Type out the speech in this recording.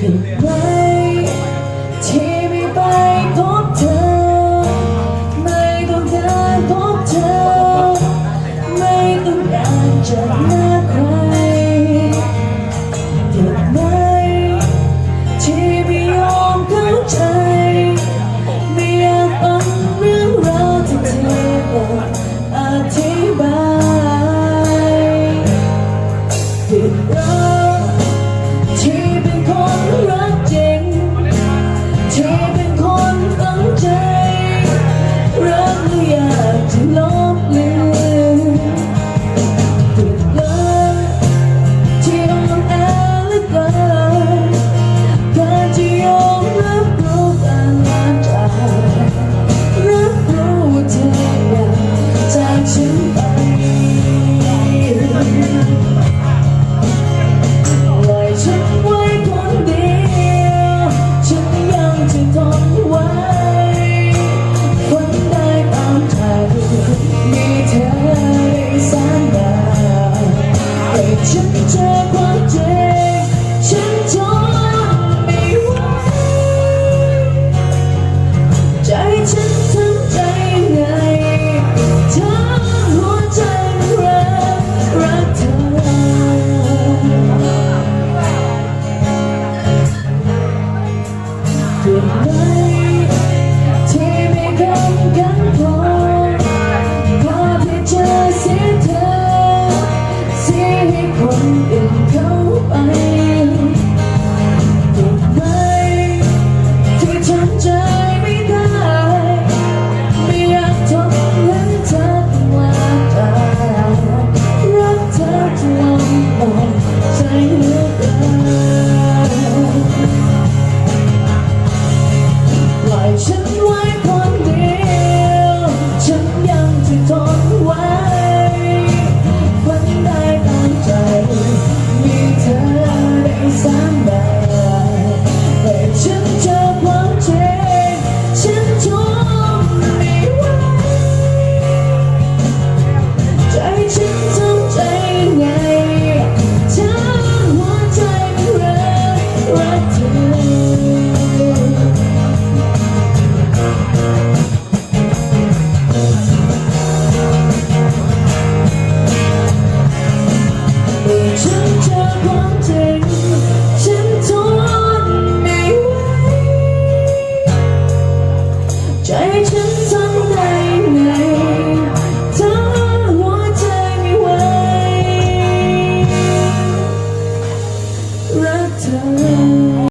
ถึงแม้ คนอื่นเข้าไปทำไมที่ทำใจไม่ได้ ไม่อยากทนให้เธอต้องลรักเธอจนหมดใจเลือเกินปล่อยฉันไว้ ฉันจอความจริงฉันทนไม่ไหวใจฉัน